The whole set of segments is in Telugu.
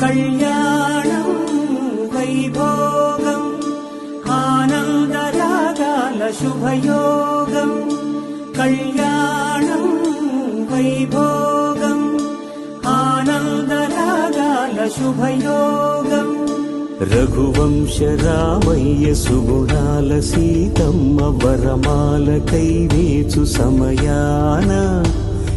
कल्याणं वैभोगम् आनन्दरागालशुभयोगम् कल्याणं वैभोगम् आनन्दरागालशुभयोगम् रघुवंश रामय्य सुगुणाल रघुवंशरामय्य सुगुणालसीतं वरमालकैवे समयान।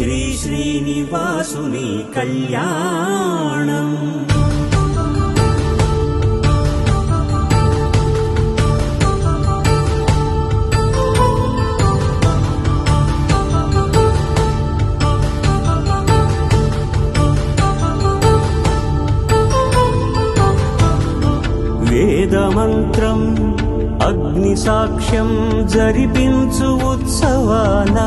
శ్రీ శ్రీనివాసుని కళ్యాణం. వేదమంత్రం అగ్ని సాక్ష్యం జరిపించు ఉత్సవానా.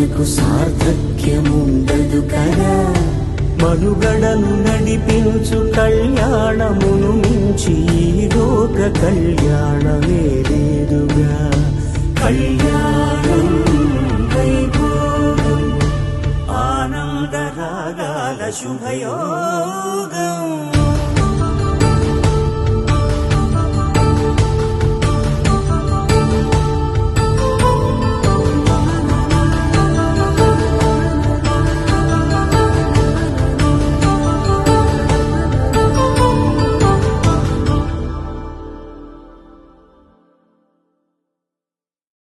మనకు సార్థక్యముండదు కదా. మనుగడను నడిపించు కళ్యాణమును మించి లోక కళ్యాణమే లేదుగా. కళ్యాణం వైభోగం ఆనందరాగాల శుభయో